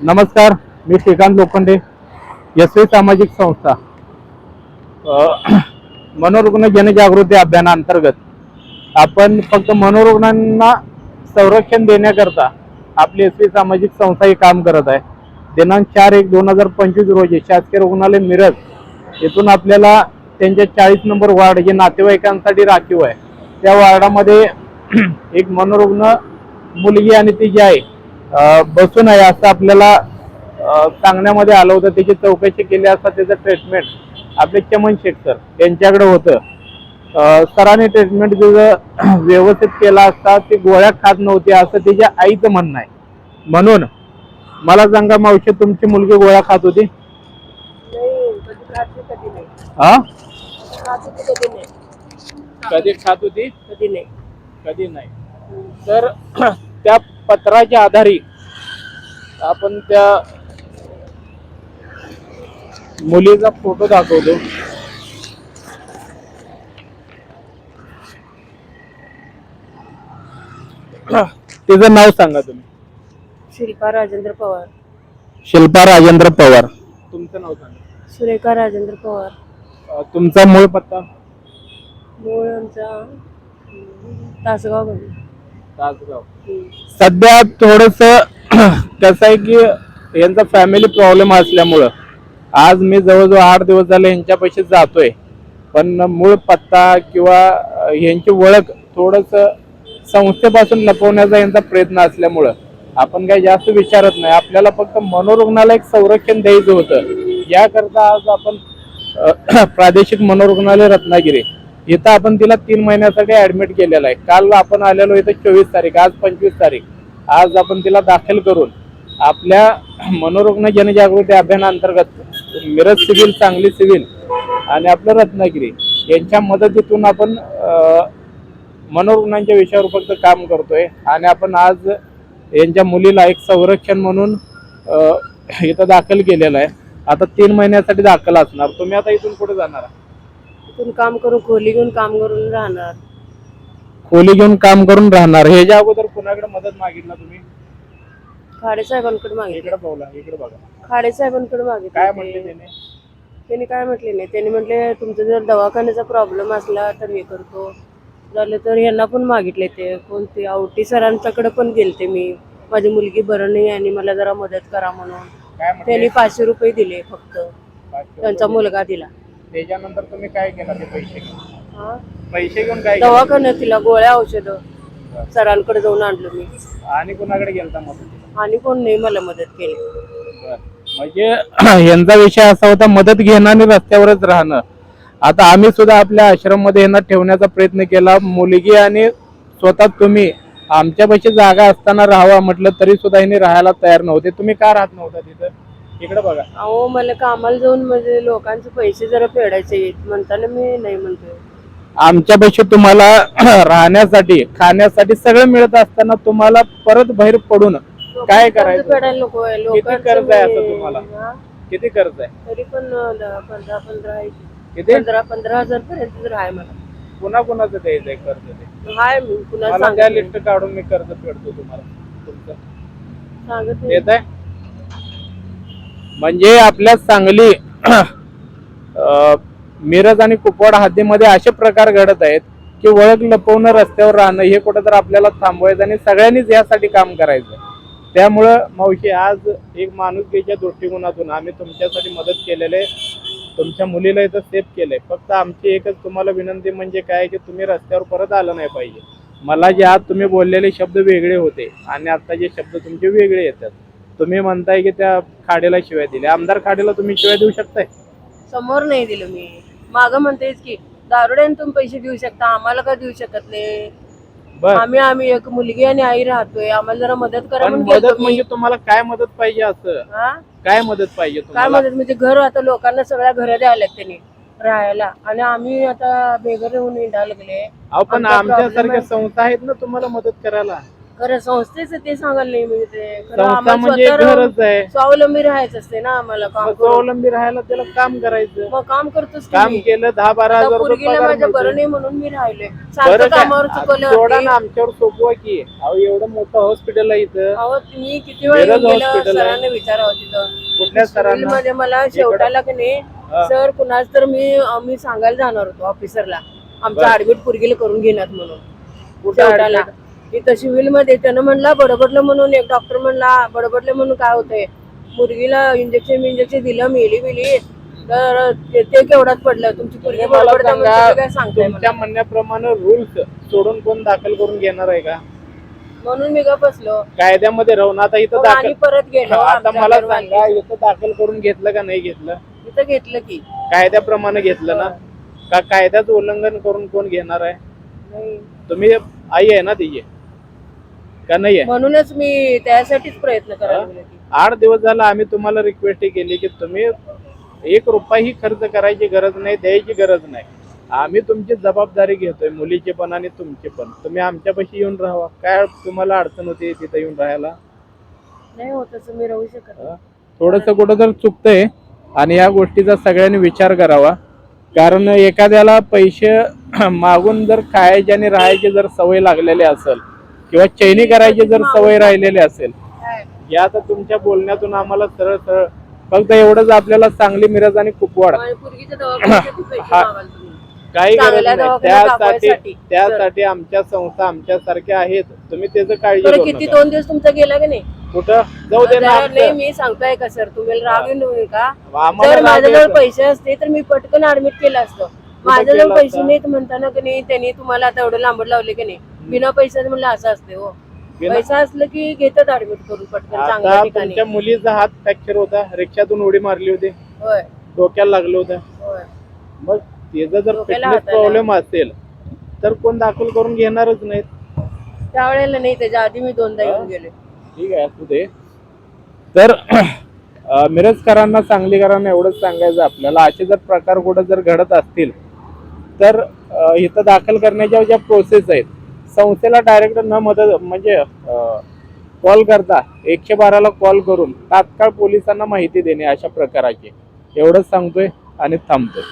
नमस्कार मी श्रीकांत लोखंडे यस सामाजिक संस्था. मनोरुग्ण जनजागृती अभियानाअंतर्गत आपण फक्त मनोरुग्णांना संरक्षण देण्याकरता आपली एस सामाजिक संस्था हे काम करत आहे. दिनांक चार एक दोन हजार पंचवीस रोजी शासकीय रुग्णालय मिरज येथून आपल्याला त्यांच्या चाळीस नंबर वार्ड जे नातेवाईकांसाठी राखीव आहे त्या वार्डामध्ये एक मनोरुग्ण मुलगी आणि ती जी आहे अ, बसून आहे असं आपल्याला सांगण्यामध्ये आलं होतं. त्याची चौकशी केली असता त्याचं ट्रीटमेंट आपले चमन शेख सर यांच्याकडे होतं. अ, सरांनी ट्रीटमेंट तिचं व्यवस्थित केला असता. ती गोळ्या खात नव्हती असं तिच्या आईचं म्हणणं आहे. म्हणून मला सांगा मावशी तुमची मुलगी गोळ्या खात होती? नाही कधी खाते कधी नाही हा? कधी खात होती? कधी नाही. कधी नाही. तर त्या पत्राच्या आधारे आपण त्या मुलीचा फोटो दाखवतो. तिचं नाव सांगा तुम्ही. शिल्पा राजेंद्र पवार. शिल्पा राजेंद्र पवार. तुमचं नाव सांगा. सुरेखा राजेंद्र पवार. अं, तुमचा मूळ पत्ता? मूळ आमचा तासगावमध्ये तासगाव. सध्या थोडस कसं आहे की यांचा फॅमिली प्रॉब्लेम असल्यामुळं आज मी जवळजवळ आठ दिवस झाले यांच्यापाशी जातोय. पण मूळ पत्ता किंवा यांची ओळख थोडस संस्थेपासून लपवण्याचा यांचा प्रयत्न असल्यामुळं आपण काही जास्त विचारत नाही. आपल्याला फक्त मनोरुग्णाला एक संरक्षण द्यायचं होतं. याकरता आज आपण प्रादेशिक मनोरुग्णालय रत्नागिरी इथं आपण तिला तीन महिन्यासाठी ऍडमिट केलेलं आहे. काल आपण आलेलो इथं चोवीस तारीख आज पंचवीस तारीख. आज आपण तिला दाखल करून आपल्या मनोरुग्ण जनजागृती अभियानाअंतर्गत मिरज सिव्हिल सांगली सिव्हिल आणि आपलं रत्नागिरी यांच्या मदतीतून आपण मनोरुग्णांच्या विषयावर फक्त काम करतोय. आणि आपण आज यांच्या मुलीला एक संरक्षण म्हणून इथं दाखल केलेलं आहे. आता तीन महिन्यासाठी दाखल असणार. तुम्ही आता इथून कुठे जाणार आहात? काम करून खोली घेऊन काम करून राहणार. खोली घेऊन काम करून राहणार. ह्याच्या अगोदर कुणाकडे मदत मागितलं तुम्ही? खाडे साहेबांकडे मागितले. इकडे बोला इकडे बघा. खाडे साहेबांकडे काय मागितले म्हणले त्याने? त्यांनी काय म्हटले नाही. त्यांनी म्हटले तुमचा जर दवाखान्याचा प्रॉब्लेम असला तर हे करतो. झालं तर यांना पण मागितले ते. कोणते? आवटी सरांच्याकडे पण गेलते मी. माझी मुलगी बरं नाही आणि मला जरा मदत करा म्हणून. काय त्यांनी पाचशे रुपये दिले फक्त. त्यांचा मुलगा दिला. त्याच्यानंतर तुम्ही काय केलं ते पैसे? घेऊन हा? पैसे घेऊन काय केलं दवाखान्यात तिला गोळ्या औषधं सरांकडे जाऊन आणलं मी. आणि कुणाकडे गेलता मदत? आणि कोण नाही मला मदत केली. म्हणजे यांचा विषय असा होता मदत घेणं आणि रस्त्यावरच राहणं. आता आम्ही सुद्धा आपल्या आश्रममध्ये यांना ठेवण्याचा प्रयत्न केला. मुलगी आणि स्वतः तुम्ही आमच्यापाशी जागा असताना राहावा म्हटलं तरी सुद्धा यांनी राहायला तयार नव्हते. तुम्ही का राहत नव्हता तिथं? इकडे बघा. अहो मला कामाला जाऊन म्हणजे लोकांचे पैसे जरा फेडायचे आहेत. म्हणताना मी नाही म्हणतोय. आमच्यापाशी तुम्हाला राहण्यासाठी खाण्यासाठी सगळं मिळत असताना तुम्हाला परत बाहेर पडून काय करायचं? किती कर्ज आहे तुम्हाला? किती कर्ज आहे? तरी पण पंधरा पंधरा किती? पंधरा पंधरा हजार पर्यंत तर आहे मला. पुन्हा कुणाचं द्यायचंय कर्ज ते? हाय मी पुन्हा मला त्या. लिस्ट काढून मी कर्ज फेडतो तुम्हाला. तुमचं. सांगत येत आहे म्हणजे आपल्या सांगली मिरज आणि कुपवाड हद्दीमध्ये असे प्रकार घडत आहेत की ओळख लपवणं रस्त्यावर राहणं हे कुठं तर आपल्याला थांबवायचं आणि सगळ्यांनीच यासाठी काम करायचं. त्यामुळं मावशी आज एक माणुसकीच्या दृष्टिकोनातून आम्ही तुमच्यासाठी मदत केलेले तुमच्या मुलीला इथं सेफ केलंय. फक्त आमची एकच तुम्हाला विनंती म्हणजे काय की तुम्ही रस्त्यावर परत आलं नाही पाहिजे. मला जे आज तुम्ही बोललेले शब्द वेगळे होते आणि आता जे शब्द तुमचे वेगळे येतात. तुम्ही म्हणताय की त्या खाडीला शिवाय दिल्या. आमदार खाडीला तुम्ही शिवाय देऊ शकताय? समोर नाही दिलं मी. माग म्हणतेच की दारुड्याने तुम्ही पैसे देऊ शकता आम्हाला का देऊ शकत नाही? बर. आम्ही आम्ही एक मुलगी आणि आई राहतोय आम्हाला जरा मदत करा पण म्हणून मदत मी. म्हणजे तुम्हाला काय मदत पाहिजे असं? हा? काय मदत पाहिजे काय तुम्हाला? मदत? म्हणजे घर आता लोकांना सगळ्या घर द्यायला त्यांनी राहायला. आणि आम्ही आता बेघर येऊन हिंडायला लागले. अहो पण आमचा problem आमच्यासारख्या. संस्था आहेत ना तुम्हाला मदत करायला? खरं संस्थेचं ते सांगायला नाही मी ते खरं संस्था आम्हाला म्हणजे स्वतः घरच आहे स्वावलंबी राहायचं असते ना आम्हाला काम मग करून स्वावलंबी राहायला त्याला काम करायचं मग काम करतोच की काम मी. केलं दहा बारा आता हजार रुपये पोरगीला पगार माझ्या मिळतो. बरं नाही म्हणून मी राहिले बरं सारखं काय? कामावर चुकवलं सोडा होते ना आमच्यावर सोपवा की अहो एवढं मोठं हॉस्पिटल आहे इथं अहो मी किती वेळ गेलं आहे. सरांना विचारावं तिथं कुठल्या सरांना मध्ये मला शेवटाला की नाही हा. सर कुणाच तर मी मी सांगायला जाणार होतो ऑफिसरला आमचं. ऍडमिट पुरगीला करून घेण्यात म्हणून कुठं शेवटाला admit? इथं सिव्हिलमध्ये. त्यानं म्हणला बडबडलं म्हणून. एक डॉक्टर म्हणला बडबडलं म्हणून काय होतंय? मुलगीला इंजेक्शन इंजेक्शन दिलं मेली बिली. तर ते ते केवढ्यात पडलं? तुमची मला बडबडतं तुम्ही काय सांगताय मला? तुमच्या म्हणण्याप्रमाणे रूल्स सोडून कोण दाखल करून घेणार आहे का? म्हणून मी का बसलो. कायद्यामध्ये राहून आता इथं मग दाखल आणि परत गेलो आता आमच्या मला घरवाली. सांगा इथं दाखल करून घेतलं का नाही घेतलं? इथं घेतलं की. कायद्याप्रमाणे घेतलं ना? का कायद्याचं उल्लंघन करून कोण घेणार आहे? नाही. तुम्ही आई आहे ना तिची? का नाही आहे म्हणूनच मी त्यासाठीच प्रयत्न करायला लागले. की. आठ दिवस झाला आम्ही तुम्हाला रिक्वेस्ट केली की तुम्ही एक रुपयाही खर्च करायची गरज नाही द्यायची गरज नाही. आम्ही तुमची जबाबदारी घेतोय मुलीची पण आणि तुमची पण. तुम्ही आमच्यापाशी येऊन राहावा. काय तुम्हाला अडचण होती तिथं येऊन राहायला? नाही होत मी राहू शकत. थोडस कुठं तर चुकतंय आणि या गोष्टीचा सगळ्यांनी विचार करावा. कारण एखाद्याला पैसे मागून जर खायची आणि राहायची जर सवय लागलेली असेल किंवा चैनी करायची जर सवय राहिलेली असेल? या तर तुमच्या बोलण्यातून आम्हाला सरळ सरळ फक्त एवढंच आपल्याला चांगली मिरज आणि कुपवाड. काही गरज नाही. त्यासाठी. त्यासाठी आमच्या संस्था आमच्यासारख्या आहेत. तुम्ही त्याचं काळजी किती दोन दिवस तुमचा गेला की नाही? कुठं? जाऊ दे ना नाही. मी सांगतोय का सर? तुम्ही राग येऊ नये का जर माझ्याजवळ. पैसे असते तर मी पटकन ऍडमिट केलं असतं. माझ्याजवळ पैसे? नाहीत म्हणताना की नाही त्यांनी तुम्हाला आता एवढं लांबड लावले की नाही. बिना पैशाचं म्हणलं असं असते हो. बिना- पैसा असलं की घेतात ऍडमिट करून पटकन चांगल्या आता ठिकाणी. तुमच्या मुलीचा हात फ्रॅक्चर होता रिक्षातून उडी मारली होती. होय. डोक्याला लागलं होतं. होय. मग त्याचा जर डोक्याला फिटनेस हाताला. प्रॉब्लेम असेल तर कोण दाखल करून घेणारच नाहीत. त्यावेळेला नाही त्याच्या आधी मी दोनदा येऊन गेले. ठीक आहे असू दे. तर अं, मिरजकरांना सांगलीकरांना एवढंच सांगायचं आपल्याला. असे जर प्रकार कुठं जर घडत असतील तर अं, इथं दाखल करण्याच्या ज्या प्रोसेस आहेत संस्थेला डायरेक्ट न मदत म्हणजे कॉल करता एकशे बाराला कॉल करून तात्काळ पोलिसांना माहिती देणे अशा प्रकाराची. एवढंच सांगतोय आणि थांबतोय.